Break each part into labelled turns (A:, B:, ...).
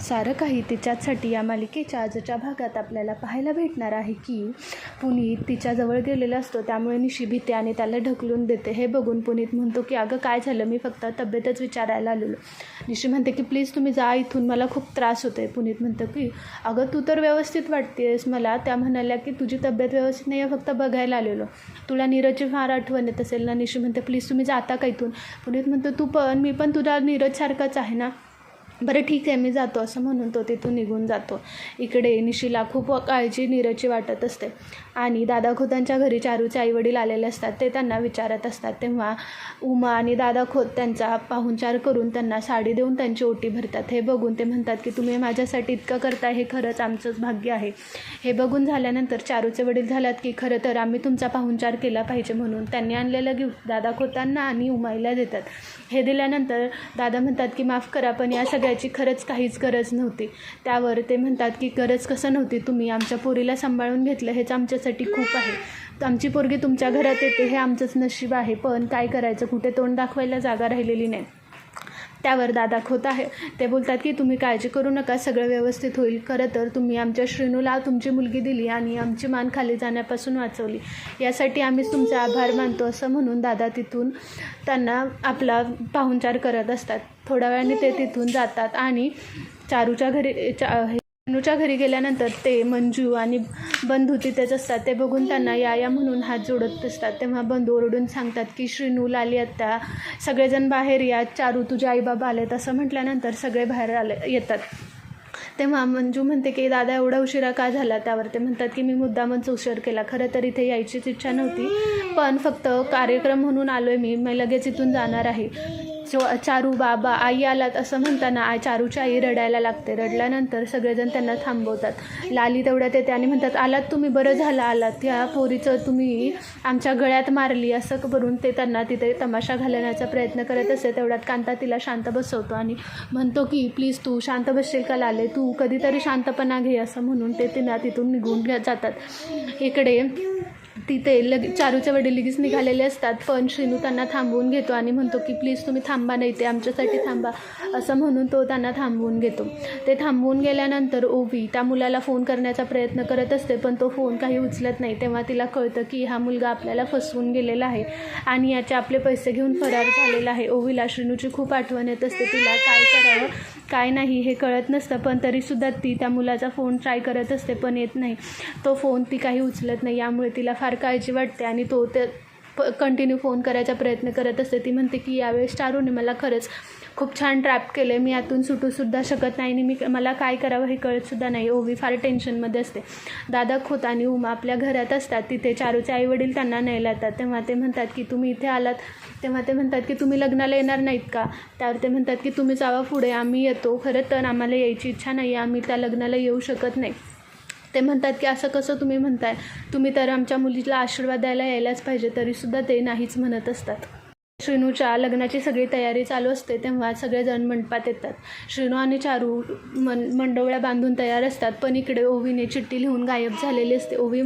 A: सारं काही तिच्याचसाठी या मालिकेच्या आजच्या भागात आपल्याला पाहायला भेटणार आहे की पुनीत तिच्याजवळ गेलेला असतो. त्यामुळे निशी भीते आणि त्याला ढकलून देते. हे बघून पुनीत म्हणतो की अगं काय झालं? मी फक्त तब्येतच विचारायला आलेलो. निशी म्हणते की प्लीज तुम्ही जा इथून. मला खूप त्रास होतो आहे पुनीत म्हणतं की अगं तू तर व्यवस्थित वाटतेस मला. त्या म्हणाल्या की तुझी तब्येत व्यवस्थित नाही आहे फक्त बघायला आलेलो. तुला नीरजची फार आठवण येत असेल ना? निशी म्हणते प्लीज तुम्ही जाता का इथून? पुनीत म्हणतो तू पण मी पण तुझा नीरजसारखाच आहे ना? बरं ठीक आहे मी जातो. असं म्हणून तो तिथून निघून जातो. इकडे निशीला खूप काळजी नीरजची वाटत असते. आणि दादा खोतांच्या घरी चारूचे आईवडील आलेले असतात ते त्यांना विचारत असतात. तेव्हा उमा आणि दादा खोत त्यांचा पाहुणचार करून त्यांना साडी देऊन त्यांची ओटी भरतात. हे बघून ते म्हणतात की तुम्ही माझ्यासाठी इतकं करताय हे खरंच आमचंच भाग्य आहे. हे बघून झाल्यानंतर चारूचे वडील झालात की खरं तर आम्ही तुमचा पाहुणचार केला पाहिजे म्हणून त्यांनी आणलेलं गिफ्ट दादा खोतांना आणि उमाईला देतात. हे दिल्यानंतर दादा म्हणतात की माफ करा पण या सगळ्या त्याची खरंच काहीच गरज नव्हती. त्यावर ते म्हणतात की गरज कसं नव्हती? तुम्ही आमच्या पोरीला सांभाळून घेतलं हेच आमच्यासाठी खूप आहे. तर आमची पोरगी तुमच्या घरात येते हे आमचंच नशीब आहे पण काय करायचं? कुठे तोंड दाखवायला जागा राहिलेली नाही. त्यावर दादा खोत आहे. ते बोलतात की तुम्ही काळजी करू नका सगळं व्यवस्थित होईल. खरं तर तुम्ही आमच्या श्रीनूला तुमची मुलगी दिली आणि आमची मान खाली जाण्यापासून वाचवली. यासाठी आम्हीच तुमचे आभार मानतो असं म्हणून दादा तिथून त्यांना आपला पाहुणचार करत असतात. थोड्या वेळाने ते तिथून जातात आणि चारूच्या घरी चा रेणूच्या घरी गेल्यानंतर ते मंजू आणि बंधू तिथेच असतात. ते बघून त्यांना या या म्हणून हात जोडत असतात. तेव्हा बंधू ओरडून सांगतात की श्रीनूल आली आत्ता सगळेजण बाहेर या. चारू तुझे आईबाबा आलेत. असं म्हटल्यानंतर सगळे बाहेर आले येतात. तेव्हा मंजू म्हणते की दादा एवढा उशिरा का झाला? त्यावर ते म्हणतात की मी मुद्दामच उशीर केला. खरं तर इथे यायचीच इच्छा नव्हती पण फक्त कार्यक्रम म्हणून आलो आहे मी. मी लगेच इथून जाणार आहे. चारू बाबा आई आलात असं म्हणताना आई चारूची आई रडायला लागते. रडल्यानंतर सगळेजण त्यांना थांबवतात. लाली तेवढ्यात येते आणि म्हणतात आलात तुम्ही बरं झालं आलात. या पोरीचं तुम्ही आमच्या गळ्यात मारली असं करून ते त्यांना तिथे तमाशा घालण्याचा प्रयत्न करत असते तेवढ्यात कांता तिला शांत बसवतो आणि म्हणतो की प्लीज तू शांत बसशील का लाले? तू कधीतरी शांतपणा घे असं म्हणून ते तिला तिथून निघून जातात. इकडे तिथे लग चारूचे वडील लगेच निघालेले असतात. पण श्रीनू त्यांना थांबवून घेतो आणि म्हणतो की प्लीज तुम्ही थांबा नाही ते आमच्यासाठी थांबा. असं म्हणून तो त्यांना थांबवून घेतो. ते थांबवून गेल्यानंतर ओवी त्या मुलाला फोन करण्याचा प्रयत्न करत असते पण तो फोन काही उचलत नाही. तेव्हा तिला कळतं की हा मुलगा आपल्याला फसवून गेलेला आहे आणि याचे आपले पैसे घेऊन फरार झालेला आहे. ओवीला श्रीनूची खूप आठवण येत असते. तिला काय करावं? काय नाही हे कळत नसतं. पण तरीसुद्धा ती त्या मुलाचा फोन ट्राय करत असते पण येत नाही. तो फोन ती काही उचलत नाही. यामुळे तिला फार काळजी वाटते आणि तो ते प कंटिन्यू फोन करायचा प्रयत्न करत असते. ती म्हणते की यावेळेस चारूने मला खरंच खूप छान ट्रॅप केलं आहे मी यातून सुटूसुद्धा शकत नाही आणि मी मला काय करावं हे कळतसुद्धा नाही. ओवी फार टेन्शनमध्ये असते. दादा खोत आणि उमा आपल्या घरात असतात. तिथे चारूचे आईवडील त्यांना न्यायला येतात तेव्हा ते म्हणतात की तुम्ही इथे आलात. तेव्हा ते म्हणतात की तुम्ही लग्नाला येणार नाहीत का? त्यावर ते म्हणतात की तुम्ही जावा पुढे. आम्ही येतो. खरं तर आम्हाला यायची इच्छा नाही आहे आम्ही त्या लग्नाला येऊ शकत नाही. ते म्हणतात की असं कसं तुम्ही म्हणताय. तुम्ही तर आमच्या मुलीला आशीर्वाद द्यायला यायलाच पाहिजे तरीसुद्धा ते नाहीच म्हणत असतात. श्रीनूच्या लग्नाची सगळी तयारी चालू असते तेव्हा सगळेजण मंडपात येतात. श्रीनू आणि चारू मन मंडवळ्या बांधून तयार असतात पण इकडे ओवीने चिठ्ठी लिहून गायब झालेली असते. ओवी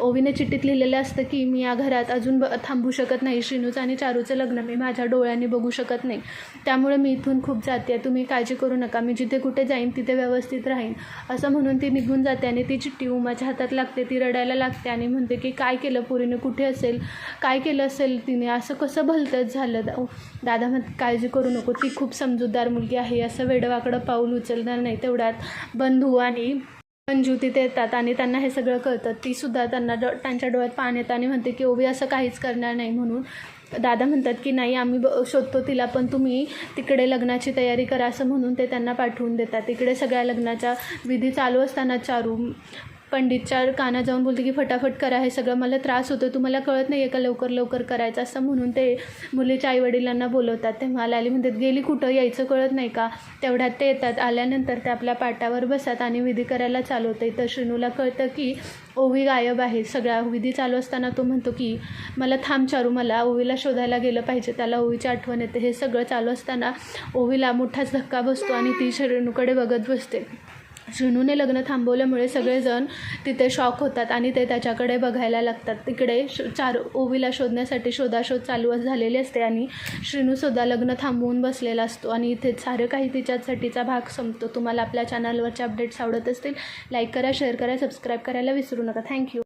A: ओवीने चिठ्ठीत लिहिलेलं असतं की मी या घरात अजून ब थांबू शकत नाही. श्रीनूचं आणि चारूचं लग्न मी माझ्या डोळ्यांनी बघू शकत नाही. त्यामुळे मी इथून खूप जाते. तुम्ही काळजी करू नका. मी जिथे कुठे जाईन तिथे व्यवस्थित राहीन. असं म्हणून ती निघून जाते आणि ती चिठ्ठी उमाच्या हातात लागते. ती रडायला लागते आणि म्हणते की काय केलं? पुरीने कुठे असेल? काय केलं असेल तिने? असं कसं भलतंच झालं दा दादा मग काळजी करू नको ती खूप समजूतदार मुलगी आहे असं वेडवाकडं पाऊल उचलणार नाही तेवढ्यात बंधू आणि मंजू तिथे येतात आणि त्यांना हे सगळं कळतं. तीसुद्धा त्यांना डो त्यांच्या डोळ्यात पाणी येतं आणि म्हणते की ओवी असं काहीच करणार नाही म्हणून दादा म्हणतात की नाही आम्ही ब शोधतो तिला पण तुम्ही तिकडे लग्नाची तयारी करा असं म्हणून ते त्यांना पाठवून देतात. तिकडे सगळ्या लग्नाच्या विधी चालू असताना चारू पंडितच्या कानात जाऊन बोलते की फटाफट करा हे सगळं मला त्रास होतो तुम्हाला कळत नाही आहे का लवकर लवकर करायचं? असं म्हणून ते मुलीच्या आईवडिलांना बोलवतात. तेव्हा लाली म्हणतात गेली कुठं? यायचं कळत नाही का? तेवढ्यात ते येतात. आल्यानंतर ते आपल्या पाटावर बसतात आणि विधी करायला चालू होते. तर श्रीनूला कळतं की ओवी गायब आहे. सगळ्या विधी चालू असताना तो म्हणतो की मला थांब चारू मला ओवीला शोधायला गेलं पाहिजे. त्याला ओवीची आठवण येते. हे सगळं चालू असताना ओवीला मोठाच धक्का बसतो आणि ती श्रेणूकडे बघत बसते. श्रीनूने लग्न थांबवल्यामुळे सगळेजण तिथे शॉक होतात आणि ते त्याच्याकडे बघायला लागतात. तिकडे श चार ओवीला शोधण्यासाठी शोधाशोध चालू झालेली असते आणि श्रीनूसुद्धा लग्न थांबवून बसलेला असतो आणि इथे सारं काही तिच्यासाठीचा भाग संपतो. तुम्हाला आपल्या चॅनलवरचे अपडेट्स आवडत असतील लाईक करा शेअर करा सबस्क्राईब करायला विसरू नका. थँक्यू